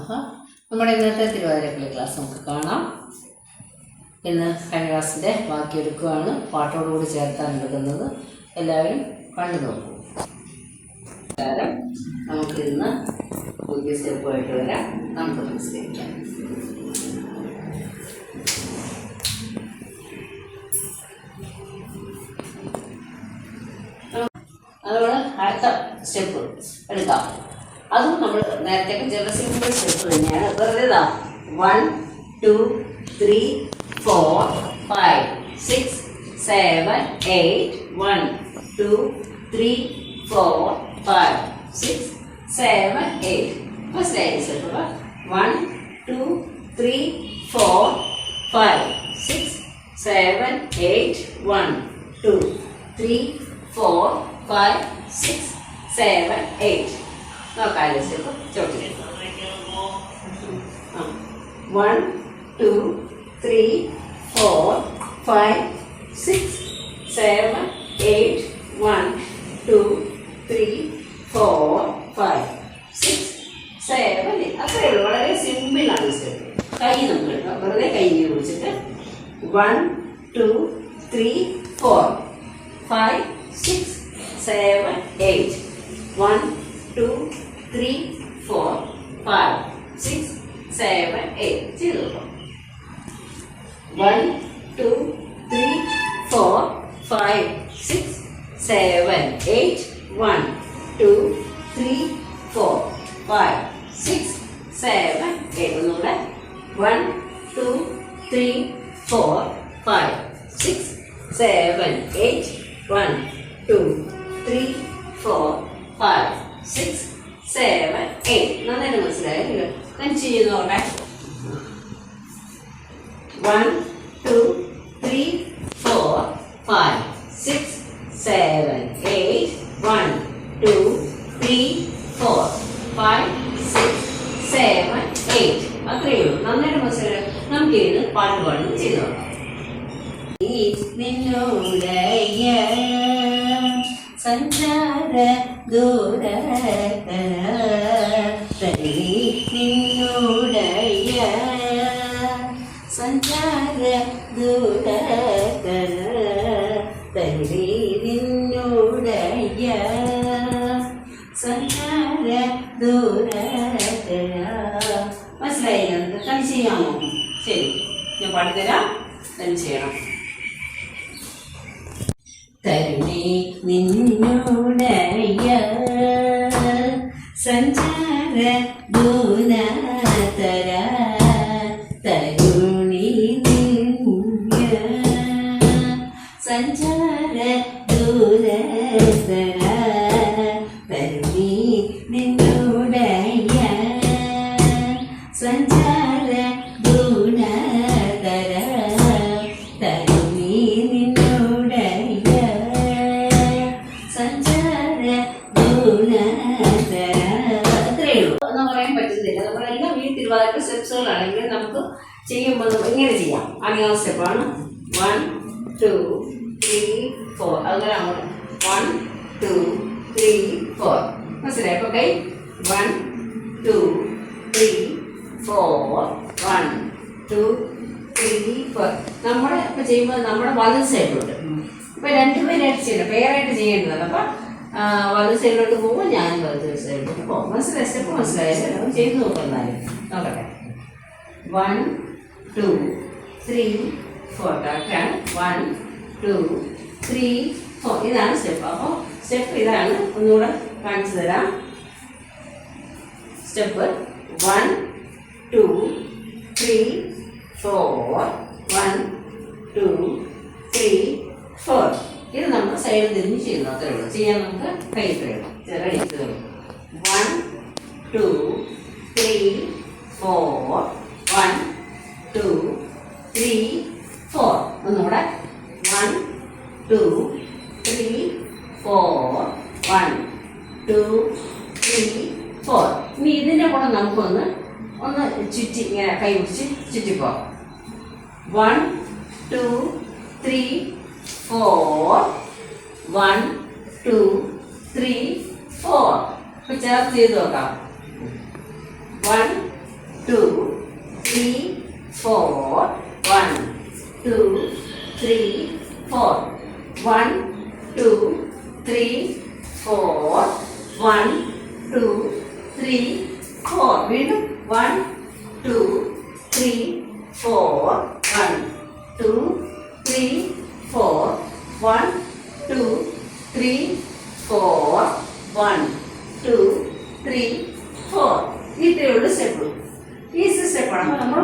നമഃ നമ്മുടെ ഇന്നത്തെ തിരുവാതിരക്കളി ക്ലാസ് നമുക്ക് കാണാം. ഇന്ന് കഴിഞ്ഞ ക്ലാസ്സിന്റെ ബാക്കി എടുക്കുകയാണ് പാട്ടോടുകൂടി ചേർത്താണ് എടുക്കുന്നത്. എല്ലാവരും കണ്ടു നോക്കൂ. നമുക്ക് നമുക്കിന്ന് പുതിയ സ്റ്റെപ്പുമായിട്ട് വരാം. നമുക്ക് മനസ്സിലാക്കാം അതുപോലെ അടുത്ത സ്റ്റെപ്പ് എടുക്കാം. അതും നമ്മൾ നേരത്തെ സിമ്പിൾ സ്റ്റെപ്പ് തന്നെയാണ്. വെറുതെ ഇതാ one two three four five six seven eight one two three four five six seven eight മനസ്സിലായി step one two three four five six seven eight one two three four five six seven eight നോക്കാം step ചോട്ടിലെടുക്കാം one two three four five six seven eight one two three four five six seven അത്രയേ ഉള്ളൂ. വളരെ സിമ്പിളാണ് step കൈ നമുക്ക് വെറുതെ കൈ പിടിച്ചിട്ട്. One two three four five six seven eight one two three four five six seven eight ചെയ്ത് നോക്കാം one two three four five six seven eight one two three four five six seven eight ഒന്നുകൂടെ. One two three four five six seven eight one two three four five six seven eight നന്നായിട്ട് മനസ്സിലായില്ലേ ഞാൻ ചെയ്യുന്നോട്ടെ one two three four five six seven eight one two three four five six seven eight അത്രയേ ഉള്ളൂ. നന്നായിട്ട് മനസ്സിലായി? നമുക്ക് ഇത് പാട്ട് പാടുന്നത് ചെയ്തു നോക്കാം. നിന്നോടയ സഞ്ചാര ദൂര നിന്നുടയ സഞ്ചാര ദൂര തരി നിന്നോടയ സഞ്ചാര ദൂര മനസ്സിലായി കളി ചെയ്യാമോ? ശരി ഞാൻ പാടിത്തരാം. കളി ചെയ്യണം. തരുണി നിന്നുടയ സഞ്ചാര ദൂനതര സ്റ്റെപ്പാണ് വൺ ടു ത്രീ ഫോർ അതുപോലെ അങ്ങോട്ട്. വൺ ടു ത്രീ ഫോർ മനസ്സിലായി? അപ്പോൾ കൈ one two three four one two three four നമ്മുടെ ഇപ്പം ചെയ്യുമ്പോൾ നമ്മുടെ വലത് സൈഡിലോട്ട് ഇപ്പം രണ്ടുപേരായിട്ട് ചെയ്യണം. പേരായിട്ട് ചെയ്യേണ്ടതാണ്. അപ്പം വലത് സൈഡിലോട്ട് പോകുമ്പോൾ ഞാൻ വലത് സൈഡിലോട്ട് പോകും. മനസ്സിലായി? സ്റ്റെപ്പ് മനസ്സിലായല്ലോ ചെയ്ത് നോക്കുന്നാലും നോക്കട്ടെ. വൺ ടു ത്രീ ഫോർ കറക്റ്റാണ് വൺ ടു ത്രീ ഫോർ ഇതാണ് സ്റ്റെപ്പ് അപ്പോൾ സ്റ്റെപ്പ് ഇതാണ്. ഒന്നുകൂടെ കാണിച്ചു തരാം. Step one two three four one two three four ഇത് നമ്മൾ സൈഡ് തിരിഞ്ഞ് ചെയ്യുന്നു. അത്രേ ഉള്ളൂ. ചെയ്യാൻ നമുക്ക് കൈ കഴിയണം ചെറിയ one two three four one two three four ഒന്നുകൂടെ one two three four two three four ഇനി ഇതിന്റെ കൂടെ നമുക്കൊന്ന് ഒന്ന് ചുറ്റി ഇങ്ങനെ കൈ പിടിച്ച് ചുറ്റിപ്പോ one two three four one two three four ഇപ്പൊ ചേർത്ത് ചെയ്ത് നോക്കാം. One two three four one two three four one one two three four one two three four ഇത്രയുള്ള സ്റ്റെപ്പ് ഈസി സ്റ്റെപ്പാണ് അപ്പോൾ നമ്മൾ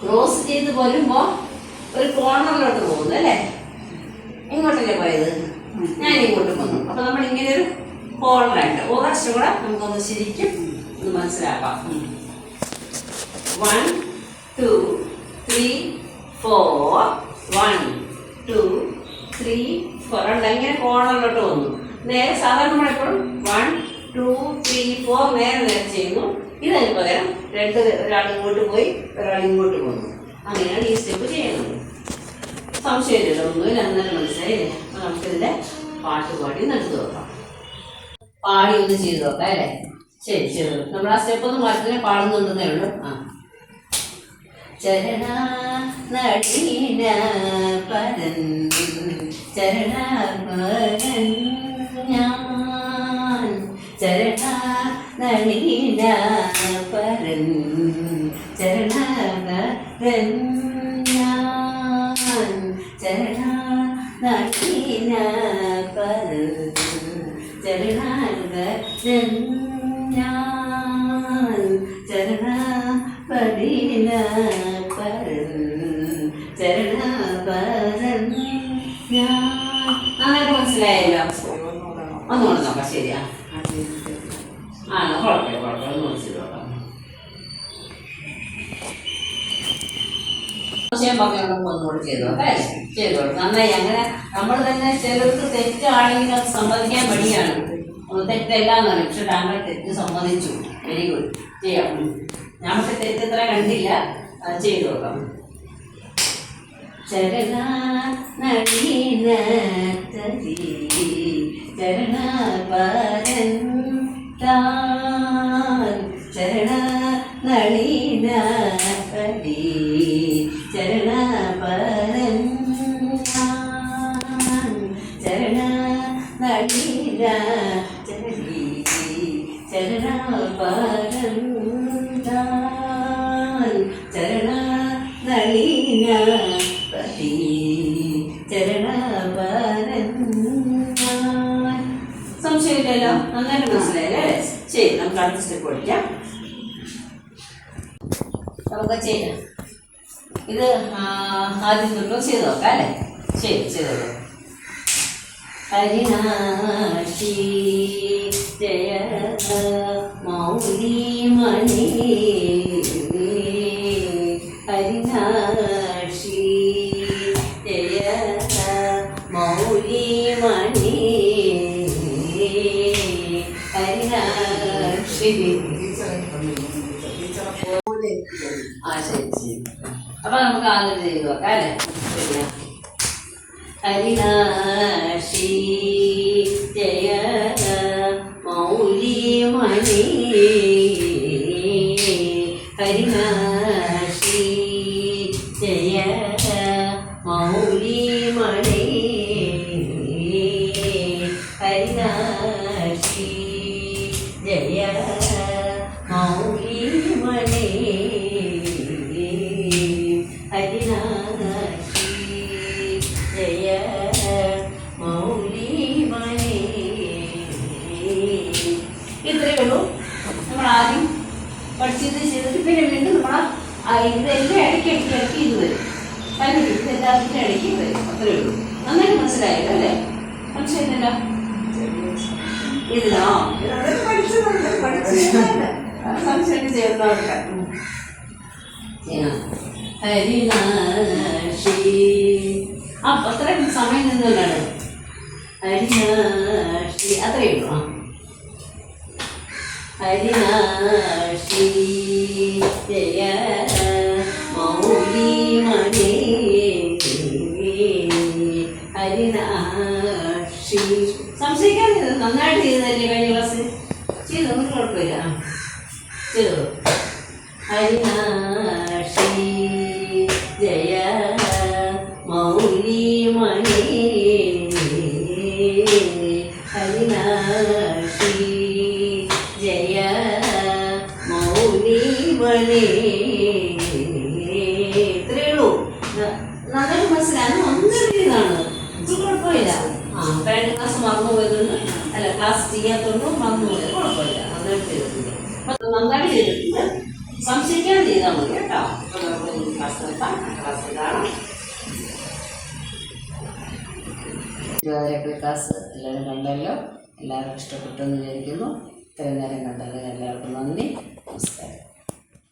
ക്രോസ് ചെയ്ത് പോരുമ്പോൾ ഒരു കോർണറിലോട്ട് പോകുന്നു അല്ലേ? ഇങ്ങോട്ടല്ലേ പോയത്? ഞാൻ ഇങ്ങോട്ട് പോന്നു അപ്പൊ നമ്മൾ ഇങ്ങനെ ഒരു ഒരു വർഷം കൂടെ നമുക്കൊന്ന് ശരിക്കും ഒന്ന് മനസ്സിലാക്കാം. One two three four one two three four ഉണ്ട് ഇങ്ങനെ കോണിലോട്ട് വന്നു. നേരെ സാധാരണ നമ്മളെപ്പോഴും വൺ ടു ത്രീ ഫോർ നേരെ നേരെ ചെയ്യുന്നു. ഇതിന് പകരം രണ്ട് ഒരാൾ ഇങ്ങോട്ട് പോയി ഒരാൾ ഇങ്ങോട്ട് പോകുന്നു അങ്ങനെയാണ് ഈ സ്റ്റെപ്പ് ചെയ്യുന്നത്. സംശയമില്ലല്ലോ ഒന്നുമില്ല അന്നേരം മനസ്സിലായില്ലേ? അപ്പൊ നമുക്കിതിന്റെ പാട്ട് പാടി നടത്തി നോക്കാം. പാടി ഒന്ന് ചെയ്ത് നോക്കാം അല്ലേ? ശരി ശരി. നമ്മൾ ആ സ്റ്റെപ്പ് ഒന്ന് മാറ്റത്തിനെ പാടുന്നുണ്ടെന്നേ ഉള്ളൂ. ആ. ചരണ നടീന പരൻ ചരണ പരൻ ഞാൻ. ചരണ നടീന പരൻ ചരണ പരൻ ഞാൻ. ചരണ നടീന പരൻ ചരണ പരൻ ഞാൻ. സംശയം പറഞ്ഞു നമുക്ക് ഒന്നുകൂടി ചെയ്തു. നോക്കാം ചെയ്തു നന്നായി അങ്ങനെ നമ്മൾ തന്നെ ചിലർക്ക് തെറ്റാണെങ്കിൽ അത് സമ്മതിക്കാൻ മടിയാണ്. തെറ്റല്ല എന്നാണ് പക്ഷെ താങ്കൾ തെറ്റ് സമ്മതിച്ചു. വെരി ഗുഡ് ചെയ്യാം. ഞാൻ തെറ്റ് ഇത്ര കണ്ടില്ല. ചെയ്തു നോക്കാം. ചരണ നളീന ശരി നമുക്ക് ചെയ്യാം. ഇത് ആദ്യം തൊട്ട് ചെയ്ത് നോക്കാം അല്ലേ? ശരി ചെയ്ത് നോക്കാം ഹരിനാശി ജയ മൗലി മണി ഹരിനാശി ജയ മൗലി മണി ഹരിനാശി. ആ ശരി ശരി അപ്പൊ നമുക്ക് ആദ്യം ചെയ്ത് നോക്കാം അല്ലേ? ശരിയാ. ഹരിനാശി ജയ മൗലി മണി ഹരിനാശി ജയ മൗലി മണി ഹരിനാശി ജയ മൗലി മണി ഇത്രയേ ഉള്ളൂ നമ്മൾ ആദ്യം പഠിച്ചത് പിന്നെ വീണ്ടും നമ്മൾ ഇതെല്ലാം ഇടയ്ക്ക് ഇടയ്ക്ക് ഇടയ്ക്ക് ഇത് വരും. കാരണം ഇതെല്ലാത്തിന്റെ ഇടയ്ക്ക് വരും. അത്രയേ ഉള്ളൂ. നന്നായിട്ട് മനസ്സിലായല്ലോ? അല്ലേ? മനസ്സിലായില്ല ഇതിലോ സംശയം ചേർന്നവർക്ക് ഹരിനാശി ആ അത്രയും സമയം നിന്നുകൊണ്ടാണ് ഹരിനാശി അത്രയേ ഉള്ളൂ. ആ. ഹരിനാശി ഇത്രയേ ഉള്ളൂ നന്നായി മനസ്സിലാകുന്ന ഒന്നറിയതാണ് കുഴപ്പമില്ല. ആ കഴിഞ്ഞ ക്ലാസ് മറന്നു പോയതുകൊണ്ട് അല്ല ക്ലാസ് ചെയ്യാത്തതുകൊണ്ട് മറന്നു പോയത് കുഴപ്പമില്ല. നന്നായിട്ട് ചെയ്തിട്ടുണ്ട് അപ്പൊ നന്നായിട്ട് ചെയ്തിട്ടുണ്ട്. സംശയിക്കാതെ ചെയ്താൽ മതി കേട്ടോ. ക്ലാസ് നിർത്താം ക്ലാസ് കാണാം ഇരുപതരക്ക് ക്ലാസ് എല്ലാവരും കണ്ടല്ലോ. എല്ലാവർക്കും ഇഷ്ടപ്പെട്ടു എന്ന് വിചാരിക്കുന്നു. ഇത്രയും നേരം കണ്ടല്ലോ എല്ലാവർക്കും നന്ദി. നമസ്കാരം.